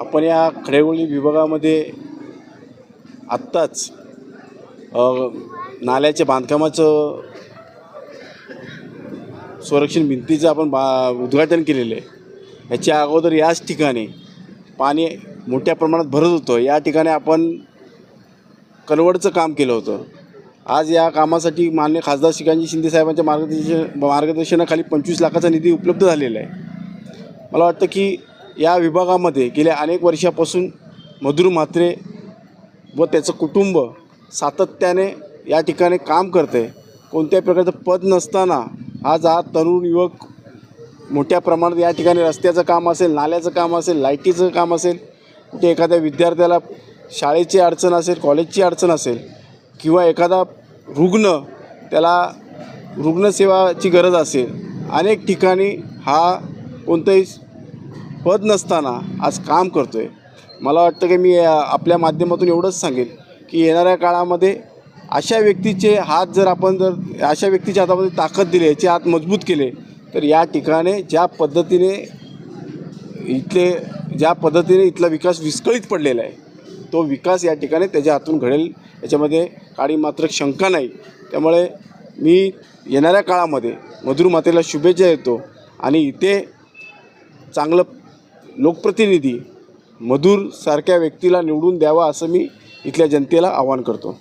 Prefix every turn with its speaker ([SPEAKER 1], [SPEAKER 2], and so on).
[SPEAKER 1] आपण या खडेगोळी विभागामध्ये आत्ताच नाल्याच्या बांधकामाचं संरक्षण भिंतीचं आपण बा उद्घाटन केलेलं आहे. ह्याच्या अगोदर याच ठिकाणी पाणी मोठ्या प्रमाणात भरत होतं. या ठिकाणी आपण कलवडचं काम केलं होतं. आज या कामासाठी मान्य खासदार श्रीकांतजी शिंदे साहेबांच्या मार्गदर्शन मार्गदर्शनाखाली पंचवीस लाखाचा निधी उपलब्ध झालेला आहे. मला वाटतं की या विभागामध्ये गेल्या अनेक वर्षापासून मधुर म्हात्रे व त्याचं कुटुंब सातत्याने या ठिकाणी काम करते कोणत्याही प्रकारचं पद नसताना आज हा तरुण युवक मोठ्या प्रमाणात या ठिकाणी रस्त्याचं काम असेल नाल्याचं काम असेल लाईटीचं काम असेल कुठे एखाद्या विद्यार्थ्याला शाळेची अडचण असेल कॉलेजची अडचण असेल किंवा एखादा रुग्ण त्याला रुग्णसेवाची गरज असेल अनेक ठिकाणी हा कोणतंही पद नसताना आज काम करतो आहे मला वाटतं की मी आपल्या माध्यमातून एवढंच सांगेन की येणाऱ्या काळामध्ये अशा व्यक्तीचे हात जर आपण जर अशा व्यक्तीच्या हातामध्ये ताकद दिली याचे हात मजबूत केले तर या ठिकाणी ज्या पद्धतीने इथले ज्या पद्धतीने इथला विकास विस्कळीत पडलेला आहे तो विकास या ठिकाणी त्याच्या हातून घडेल. याच्यामध्ये काळी मात्र शंका नाही. त्यामुळे मी येणाऱ्या काळामध्ये मधुर मातेला शुभेच्छा देतो आणि इथे चांगलं लोकप्रतिनिधी मधुर सारख्या व्यक्तीला निवडून द्यावा असं मी इथल्या जनतेला आवाहन करतो.